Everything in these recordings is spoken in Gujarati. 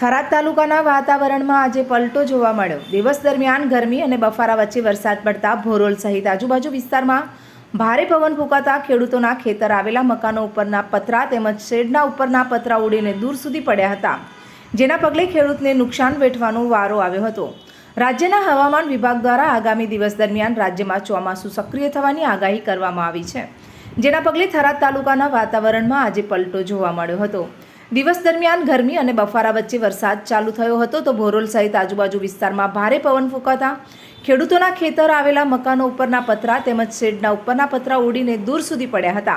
થરાદ તાલુકાના વાતાવરણમાં આજે પલટો જોવા મળ્યો. દિવસ દરમિયાન ગરમી અને બફારા વચ્ચે વરસાદ પડતા ભોરોલ સહિત આજુબાજુ વિસ્તારમાં ભારે પવન ફૂંકાતા ખેડૂતોના ખેતર આવેલા મકાનો ઉપરના પતરા તેમજ શેડના ઉપરના પતરા ઉડીને દૂર સુધી પડ્યા હતા, જેના પગલે ખેડૂતને નુકસાન વેઠવાનો વારો આવ્યો હતો. રાજ્યના હવામાન વિભાગ દ્વારા આગામી દિવસ દરમિયાન રાજ્યમાં ચોમાસું સક્રિય થવાની આગાહી કરવામાં આવી છે, જેના પગલે થરાદ તાલુકાના વાતાવરણમાં આજે પલટો જોવા મળ્યો હતો. દિવસ દરમિયાન ગરમી અને બફારા વચ્ચે વરસાદ ચાલુ થયો હતો તો ભોરોલ સહિત આજુબાજુ વિસ્તારમાં ભારે પવન ફૂંકાતા ખેડૂતોના ખેતર આવેલા મકાનો ઉપરના પતરા તેમજ શેડના ઉપરના પતરા ઉડીને દૂર સુધી પડ્યા હતા.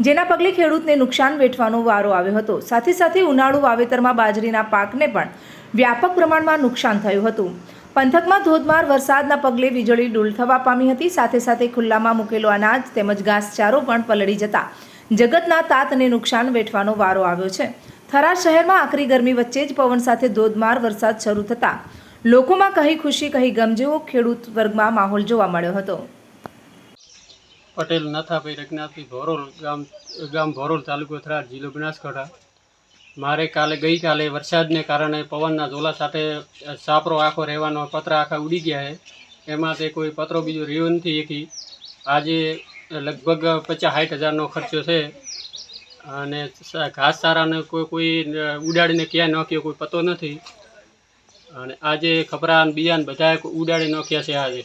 જેના પગલે ખેડૂતને નુકસાન વેઠવાનો વારો આવ્યો હતો. સાથે સાથે ઉનાળુ વાવેતરમાં બાજરીના પાકને પણ વ્યાપક પ્રમાણમાં નુકસાન થયું હતું. પંથકમાં ધોધમાર વરસાદના પગલે વીજળી ડૂલ થવા પામી હતી. સાથે સાથે ખુલ્લામાં મૂકેલો અનાજ તેમજ ઘાસચારો પણ પલળી જતા જગતના તાતને નુકસાન વેઠવાનો વારો આવ્યો છે. થરા શહેરમાં આકરી ગરમી વચ્ચે જ પવન સાથે ધોધમાર વરસાદ શરૂ થતાં લોકોમાં કહી ખુશી, કહી ગમ જેવો ખેડૂત વર્ગમાં માહોલ જોવા મળ્યો હતો. પટેલ, નથાભાઈ રઘનાથભાઈ ભોરોલ ગામ ગામ ભોરોલ તાલુકો થરાદ જિલ્લો બનાસકાંઠા. મારે કાલે ગઈકાલે વરસાદને કારણે પવનના ઝોલા સાથે સાપરો આખો રહેવાનો, પતરા આખા ઉડી ગયા છે. એમાં તે કોઈ પતરો બીજો રહ્યો નથી એથી. આજે લગભગ પચાસ સાઠ હજારનો ખર્ચો છે. અને ઘાસચારાને કોઈ કોઈ ઉડાડીને ક્યાં નાખ્યો કોઈ પતો નથી. અને આજે ખપરા બિયાન બધાએ ઉડાડી નાખ્યા છે આજે.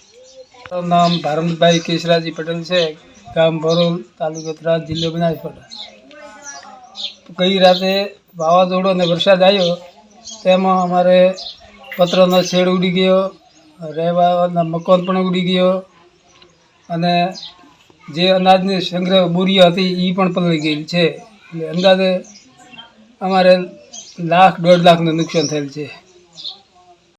મારું નામ ભારમભાઈ કેશરાજી પટેલ છે. ગામ ભરોલ તાલુકો થરાદ જિલ્લો બનાસકાંઠા. ગઈ રાતે વાવાઝોડો અને વરસાદ આવ્યો. તેમાં અમારે પત્રનો છેડ ઉડી ગયો. રહેવાના મકાન પણ ઉડી ગયો. અને જે અનાજની સંગ્રહ બોરીઓ હતી એ પણ પલળી ગયેલી છે. એટલે અંદાજે અમારે લાખ, દોઢ લાખનું નુકસાન થયેલ છે.